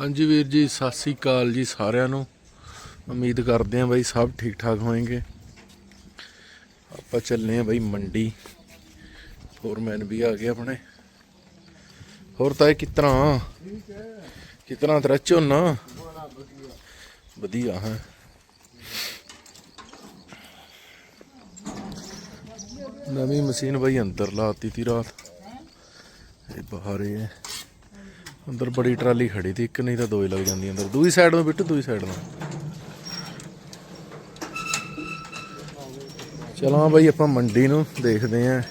ਹਾਂਜੀ ਵੀਰ ਜੀ, ਸਤਿ ਸ੍ਰੀ ਅਕਾਲ ਜੀ ਸਾਰਿਆਂ ਨੂੰ। ਉਮੀਦ ਕਰਦੇ ਆਂ ਬਾਈ ਸਭ ਠੀਕ ਠਾਕ ਹੋਣਗੇ। ਆਪਾਂ ਚੱਲੇ ਆਂ ਬਾਈ ਮੰਡੀ। ਫੋਰਮੈਨ ਵੀ ਆ ਗਏ ਆਪਣੇ। ਹੋਰ ਤਾਂ ਇਹ ਕਿਤਨਾ? ਕਿਤਨਾ ਤੇਰਾ ਝੋਨਾ? ਵਧੀਆ, ਹੈ। ਨਵੀਂ ਮਸ਼ੀਨ ਬਾਈ ਅੰਦਰ ਲਾਤੀ ਤੀ ਰਾਤ। ਇਹ ਬਾਹਰ ਹੈ। ਅੰਦਰ ਬੜੀ ਟਰਾਲੀ ਖੜੀ ਤੀ ਇੱਕ ਨਹੀਂ ਤਾਂ ਦੋ ਹੀ ਲੱਗ ਜਾਂਦੀ ਅੰਦਰ। ਦੂਈ ਸਾਈਡ ਨੂੰ ਬਿੱਟੂ ਦੂਈ ਸਾਈਡ ਨੂੰ। ਚਲੋ ਬਾਈ, ਆਪਾਂ ਮੰਡੀ ਨੂੰ ਦੇਖਦੇ ਆਂ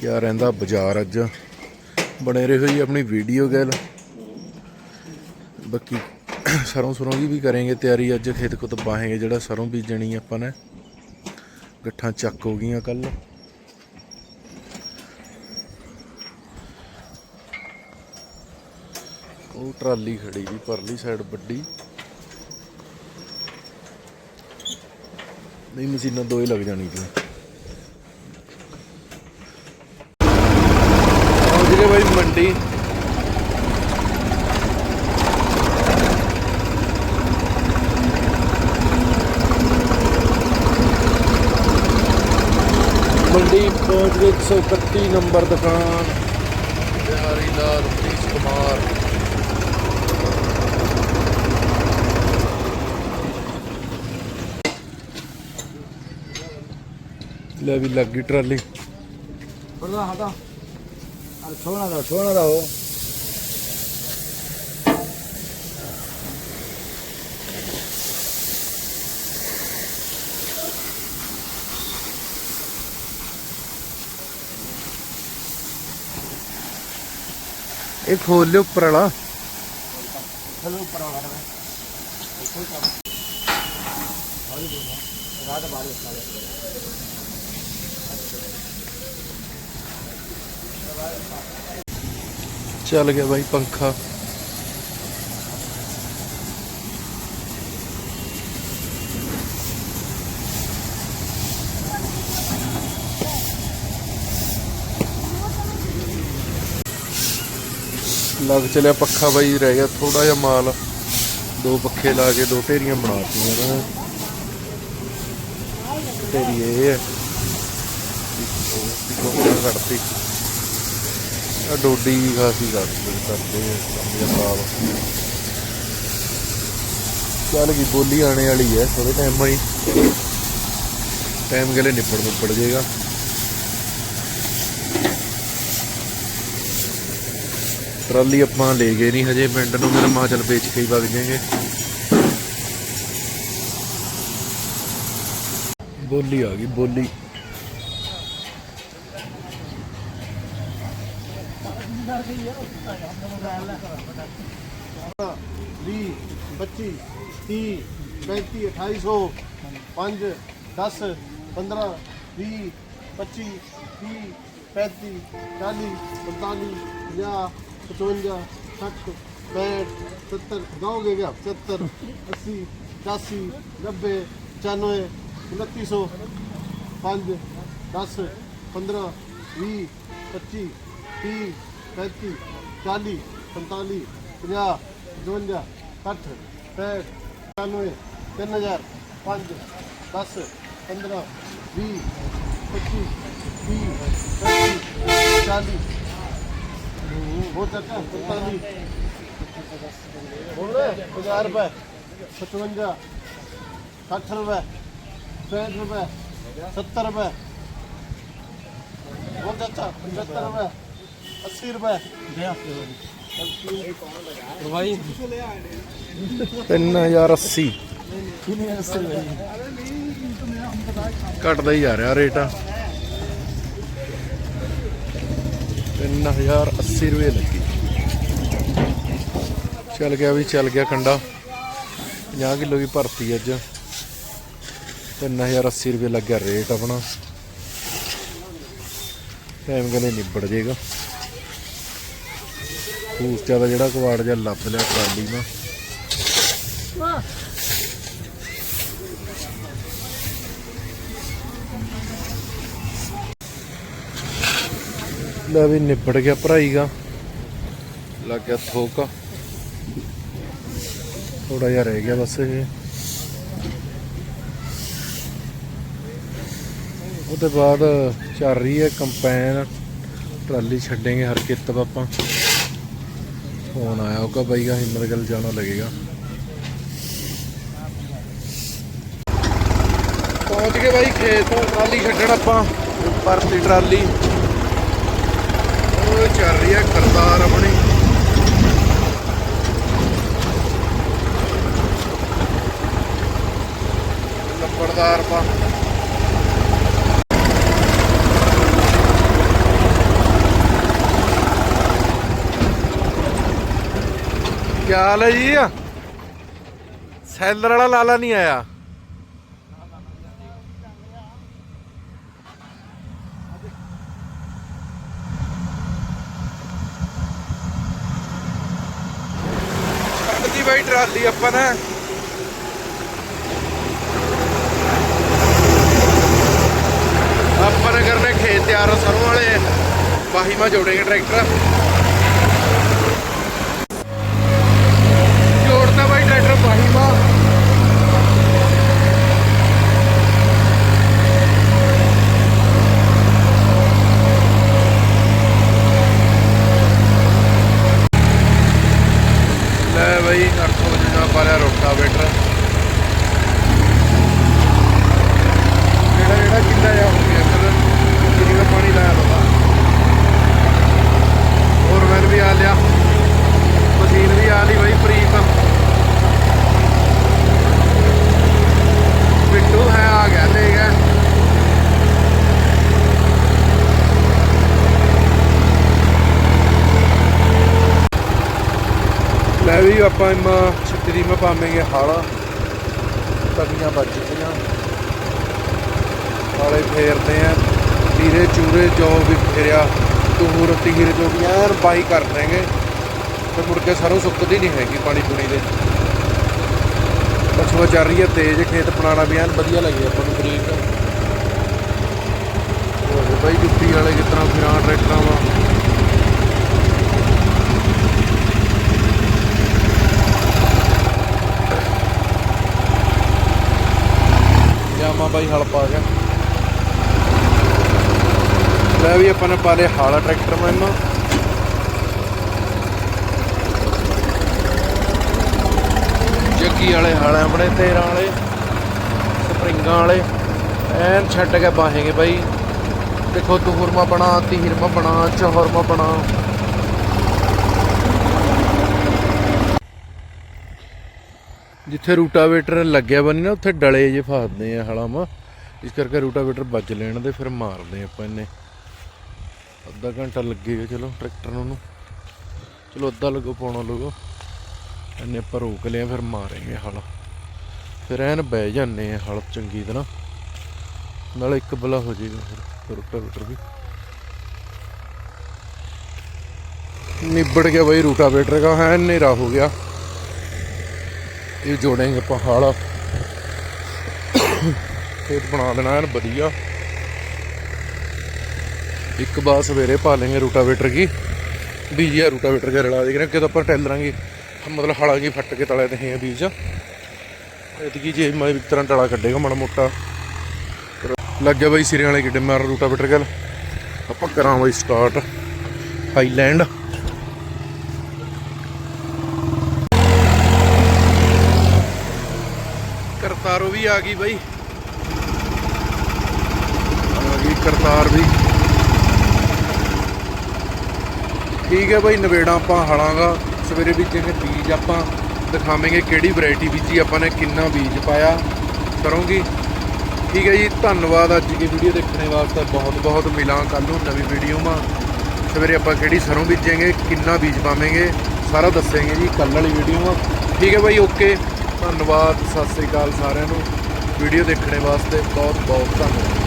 ਕਿਆ ਰਹਿੰਦਾ ਬਾਜ਼ਾਰ ਅੱਜ। ਬਣੇ ਰਹੋ ਜੀ ਆਪਣੀ ਵੀਡੀਓ ਗੱਲ ਬਾਕੀ ਸਰੋਂ ਸਰੋਂ ਦੀ ਵੀ ਕਰਾਂਗੇ ਤਿਆਰੀ ਅੱਜ, ਖੇਤ ਕੋ ਪਾਹਾਂਗੇ ਜਿਹੜਾ ਸਰੋਂ ਬੀਜਣੀ ਆਪਾਂ ਨੇ। ਗੱਠਾਂ ਚੱਕ ਹੋ ਗਈਆਂ ਕੱਲ ਉਹ ਟਰਾਲੀ ਖੜੀ ਦੀ ਪਰਲੀ ਸਾਈਡ ਵੱਡੀ। ਨਹੀਂ, ਮਸ਼ੀਨਾਂ ਦੋ ਹੀ ਲੱਗ ਜਾਣੀ ਸੀ। ਪਹੁੰਚ ਗਏ ਬਾਈ, ਮੰਡੀ। ਮੰਡੀ ਪਹੁੰਚ ਗਏ 131 ਨੰਬਰ ਦੁਕਾਨ। ਬਿਹਾਰੀ ਲਾਲ ਪ੍ਰੀਤ ਕੁਮਾਰ। ਲੈ ਵੀ ਲੱਗ ਗਈ ਟਰਾਲੀ। ਉਹਦਾ ਹਟਾ। ਅਰ ਸੋਨਾ ਦਾ ਸੋਨਾ ਦਾ ਹੋ ਇਹ ਖੋਲ ਲਿਓ ਉੱਪਰ ਵਾਲਾ। ਖੋਲ ਉੱਪਰ ਵਾਲਾ ਕੋਈ ਕੰਮ। ਹਾਂ ਜੀ ਰਾਤ ਬਾਰੇ ਸਾਲੇ ਚੱਲ ਗਿਆ ਬਾਈ ਪੰਖਾ। ਲੱਗ ਚਲਿਆ ਪੱਖਾ ਬਾਈ, ਰਹਿ ਗਿਆ ਥੋੜਾ ਜਿਹਾ ਮਾਲ। ਦੋ ਪੱਖੇ ਲਾ ਕੇ ਦੋ ਢੇਰੀਆਂ ਬਣਾਤੀਆਂ ਨਾ। ਢੇਰੀ ਇਹ ਹੈ। ਇੱਕ ਕੱਢਤੀ। ਆ ਡੋਡੀ ਵੀ ਖਾਸੀ ਕਰਦੇ ਕਰਦੇ ਆ ਚੱਲ ਗਈ ਬੋਲੀ ਆਣੇ ਵਾਲੀ ਹੈ ਥੋੜੇ ਟਾਈਮ ਆਈ ਟਾਈਮ ਗਲੇ ਨਿਪੜ ਨਿਪੜ ਜਾਏਗਾ ਟਰਾਲੀ ਆਪਾਂ ਲੈ ਗਏ ਨਹੀਂ ਹਜੇ, ਪਿੰਡ ਨੂੰ ਮੇਰਾ ਮਾਂ ਚੱਲ ਵੇਚ ਕੇ ਹੀ ਵਗ ਜਾਏਗੇ। ਬੋਲੀ ਆ ਗਈ, ਬੋਲੀ। ਵੀਹ ਪੱਚੀ ਤੀਹ, ਪੈਂਤੀ, ਅਠਾਈ ਸੌ, ਪੰਜ, ਦਸ, ਪੰਦਰਾਂ, ਵੀਹ, ਪੱਚੀ, ਤੀਹ, ਪੈਂਤੀ, ਚਾਲੀ, ਪੰਤਾਲੀ, ਪੰਜਾਹ, ਪਚਵੰਜਾ, ਸੱਠ, ਪੈਂਹਠ, ਸੱਤਰ ਗਾਓਗੇ ਕਿਆ ਸੱਤਰ, ਅੱਸੀ ਪਚਾਸੀ ਨੱਬੇ, ਪਚਾਨਵੇਂ, ਉਨੱਤੀ ਸੌ, ਪੰਜ, ਦਸ, ਪੰਦਰਾਂ, ਵੀਹ ਪੱਚੀ ਤੀਹ ਪੈਂਤੀ, ਚਾਲੀ, ਪੰਤਾਲੀ, ਪੰਜਾਹ, ਪਚਵੰਜਾ, ਸੱਠ, ਪੈਂਹਠ ਪਚਾਨਵੇਂ ਤਿੰਨ ਹਜ਼ਾਰ ਪੰਜ, ਦਸ, ਪੰਦਰਾਂ, ਵੀਹ, ਪੱਚੀ, ਤੀਹ ਚਾਲੀ। ਹੋ ਚੱਕਾ ਪੰਤਾਲੀ। ਬੋਲ ਰਹੇ 50 ਰੁਪਏ 55 60 ਰੁਪਏ 65 ਰੁਪਏ 70 ਰੁਪਏ। ਬਹੁਤ ਚਾਚਾ 75 ਰੁਪਏ। 80 ਰੁਪਏ ਭਾਈ 3080 ਘਟਦਾ ਹੀ ਜਾ ਰਿਹਾ ਰੇਟ 3080 ਰੁਪਏ ਲੱਗੀ। ਚੱਲ ਗਿਆ ਵੀ, ਚੱਲ ਗਿਆ ਕੰਡਾ 50 ਕਿਲੋ ਦੀ ਭਰਤੀ ਅੱਜ। 3080 ਰੁਪਏ ਲੱਗਿਆ ਰੇਟ ਆਪਣਾ। ਟਾਈਮ ਕਹਿੰਦੇ ਨਿਬੜ ਜੇਗਾ। ਫੂਸ ਦਾ ਜਿਹੜਾ ਕਵਾੜ ਜਿਹਾ ਲੱਭ ਲਿਆ ਟਰਾਲੀ ਨਾਲ। ਲੈ ਵੀ ਨਿਬੜ ਗਿਆ ਭਰਾਈ ਲੱਗ ਗਿਆ ਥੋਕਾ। ਥੋੜਾ ਜਿਹਾ ਰਹਿ ਗਿਆ ਬਸ ਇਹ। ਉਹਦੇ ਬਾਅਦ ਚੱਲ ਰਹੀ ਹੈ ਕੰਪੈਨ। ਟਰਾਲੀ ਛੱਡेंगे ਹਰ ਕਿਤ ਆਪਾਂ। ਫੋਨ ਆਇਆ ਹੋਗਾ ਬਾਈ ਦਾ ਹਿੰਮਤ ਗੱਲ ਜਾਣਾ ਲੱਗੇਗਾ। ਪਹੁੰਚ ਗਏ ਬਾਈ, ਖੇਤ ਟਰਾਲੀ ਛੱਡਣ ਆਪਾਂ ਪਰਤੀ ਟਰਾਲੀ। ਉਹ ਚੱਲ ਰਹੀ ਹੈ ਕਰਤਾਰ ਆਪਣੀ। ਲੰਬੜਦਾਰ ਪਾ ਕੀ ਹਾਲ ਹੈ ਜੀ? ਸੈਲਰ ਵਾਲਾ ਲਾਲਾ ਨਹੀਂ ਆਇਆ। ਜੀ ਬਾਈ ਟਰਾਲੀ ਆਪਾਂ ਨੇ ਆਪਾਂ ਨੇ ਕਰਨੇ ਖੇਤ ਤਿਆਰ ਸਰੋਂ ਵਾਲੇ। ਬਾਹੀ ਮਾ ਜੋੜेंगे ਟਰੈਕਟਰ ਜੋੜਦਾ ਬਾਈ ਟਰੈਕਟਰ ਬਾਹੀ ਮਾ ਲੈ ਬਾਈ 800 ਜਿਹਾ ਪਾਰਿਆ ਰੋਟਾ ਵੇਟਰ ਜਿਹੜਾ ਜਿਹੜਾ ਕਿੰਨਾ ਜਾ ਹੋ ਗਿਆ ਸਰ ਕਿੰਨੀ ਦਾ ਪਾਣੀ ਲਾਇਆ ਬਾਬਾ ਹੋਰ ਮੈਂ ਵੀ ਆ ਲਿਆ ਮਸ਼ੀਨ ਵੀ ਆ ਲਈ ਬਾਈ ਪ੍ਰੀਤ ਬਿੱਟੂ ਹੈ ਆ ਗਿਆ ਲੈ ਗਿਆ ਲੈ ਵੀ ਆਪਾਂ ਇਮਾ ਛਤਰੀ ਮੇ ਪਾਵਾਂਗੇ ਹਾਲਾ। ਤਵੀਆਂ ਵੱਜ ਗਈਆਂ। ਹਾਲੇ ਫੇਰਦੇ ਆ। ਵੀਰੇ ਚੂਰੇ ਜੋ ਵੀ ਫੇਰਿਆ ਤੂਰ ਤੀਰ ਜੋ ਵੀ ਐਨ ਬਾਈ ਕਰ ਦੇਂਗੇ ਤੇ ਮੁੜ ਕੇ ਸਰੋਂ ਸੁੱਕਦੀ ਨਹੀਂ ਹੈਗੀ ਪਾਣੀ ਪੂਣੀ ਦੇ। ਪਛਵਾ ਚੱਲ ਰਹੀ ਹੈ ਤੇਜ਼, ਖੇਤ ਪਣਾਣਾ ਵੀ ਐਨ ਵਧੀਆ ਲੱਗੇ ਆਪਾਂ ਨੂੰ ਬਰੀਕ। ਬਾਈ ਜੁੱਤੀ ਵਾਲੇ ਕਿਸ ਤਰ੍ਹਾਂ ਫਿਰਾਂ, ਟਰੈਕਟਰਾਂ ਵਾ। ਜਾਮਾ ਬਾਈ ਹਲ ਪਾ ਗਿਆ। ਲੈ ਵੀ ਆਪਾਂ ਨੇ ਪਾ ਲਿਆ ਹਾਲਾ ਟਰੈਕਟਰ ਮੈਨੂੰ ਜੱਗੀ ਵਾਲੇ ਹਾਲੇ ਆਪਣੇ 13 ਵਾਲੇ, ਸਪਰਿੰਗਾਂ ਵਾਲੇ। ਐਨ ਛੱਡ ਕੇ ਬਾਹੇਗੇ ਬਾਈ। ਦੇਖੋ ਤੁਹਰਮਾ ਬਣਾ ਤੀਹਰਮਾ ਬਣਾ ਚੌਹਰਮਾ ਬਣਾ। ਜਿੱਥੇ ਰੂਟਾਵੇਟਰ ਲੱਗਿਆ ਬਣੀ ਨਾ ਉੱਥੇ ਡਲੇ ਜੇ ਫਸਦੇ ਆ ਹਲਾਮਾ ਇਸ ਕਰਕੇ ਰੂਟਾਵੇਟਰ ਵੱਜ ਲੈਣ ਦੇ, ਫਿਰ ਮਾਰਦੇ ਆਪਾਂ ਇਹਨੇ। ਅੱਧਾ ਘੰਟਾ ਲੱਗੇਗਾ ਚਲੋ, ਟਰੈਕਟਰ ਨੂੰ। ਚਲੋ, ਅੱਧਾ ਲੱਗੋ ਪਾਉਣਾ ਲੱਗੋ। ਇਹਨੇ ਆਪਾਂ ਰੋਕ ਲਿਆ, ਫਿਰ ਮਾਰਾਂਗੇ ਹਲ। ਫਿਰ ਐਨ ਬਹਿ ਜਾਂਦੇ ਆ ਹਲ ਚੰਗੀ ਤਰ੍ਹਾਂ। ਨਾਲ ਇੱਕ ਬਲਾ ਹੋ ਜਾਏਗਾ ਫਿਰ ਰੂਟਾਵੇਟਰ ਵੀ। ਨਿਬੜ ਗਿਆ ਬਈ ਰੂਟਾਵੇਟਰ ਦਾ ਹੈ ਹਨੇਰਾ ਹੋ ਗਿਆ। ਇਹ ਜੋੜਾਂਗੇ ਪਹਾੜ ਖੇਤ ਬਣਾ ਦੇਣਾ ਹੈ ਵਧੀਆ। ਇੱਕ ਬਾਰ ਸਵੇਰੇ ਪਾ ਲਾਂਗੇ ਰੂਟਾਵੇਟਰ ਕੀ। ਬੀਜ ਆ, ਰੂਟਾਵੇਟਰ ਕੇ ਰਲਾ ਦੇ ਕਿ ਤਾਂ ਆਪਾਂ ਟੈਲ ਲਾਂਗੇ ਮਤਲਬ ਕੀ ਫੱਟ ਕੇ ਤਲੇ ਨਹੀਂ ਹੈ ਬੀਜ। ਇਤਕੀ ਜੇ ਮੈਂ ਇੱਕ ਤਰ੍ਹਾਂ ਟੜਾ ਕੱਢੇਗਾ ਮਾੜਾ ਮੋਟਾ। ਲੱਗ ਗਿਆ ਬਾਈ ਸਿਰੇ ਵਾਲੇ ਕਿੱਡੇ ਮਾਰ ਰੂਟਾਵੇਟਰ ਗੱਲ ਆਪਾਂ ਕਰਾਂ ਬਾਈ ਸਟਾਰਟ ਹਾਈਲੈਂਡ ਵੀ ਆ ਗਈ ਬਾਈ। ਆ ਗਈ ਕਰਤਾਰ ਵੀ। ਠੀਕ ਹੈ ਬਾਈ, ਨਵੇੜਾ ਆਪਾਂ ਹਲਾਂਗਾ ਸਵੇਰੇ ਬੀਜੇਗੇ ਬੀਜ ਆਪਾਂ ਦਿਖਾਵਾਂਗੇ ਕਿਹੜੀ ਵੈਰਾਈਟੀ ਬੀਜੀ, ਆਪਾਂ ਨੇ ਕਿੰਨਾ ਬੀਜ ਪਾਇਆ ਕਰੋਂਗੀ। ਠੀਕ ਹੈ ਜੀ, ਧੰਨਵਾਦ ਅੱਜ ਦੀ ਵੀਡੀਓ ਦੇਖਣ ਵਾਸਤੇ। ਬਹੁਤ ਬਹੁਤ ਮਿਲਾਂ ਕੱਲ ਨੂੰ ਨਵੀਂ ਵੀਡੀਓ ਮਾ ਸਵੇਰੇ ਆਪਾਂ ਕਿਹੜੀ ਸਰੋਂ ਬੀਜेंगे ਕਿੰਨਾ ਬੀਜ ਪਾਵਾਂਗੇ, ਸਾਰਾ ਦੱਸਾਂਗੇ ਜੀ ਕੱਲ ਵਾਲੀ ਵੀਡੀਓ ਮਾ ਠੀਕ ਹੈ ਬਾਈ ਓਕੇ ਧੰਨਵਾਦ ਸਤਿ ਸ੍ਰੀ ਅਕਾਲ ਸਾਰਿਆਂ ਨੂੰ। ਵੀਡੀਓ ਦੇਖਣ ਵਾਸਤੇ ਬਹੁਤ ਬਹੁਤ ਧੰਨਵਾਦ।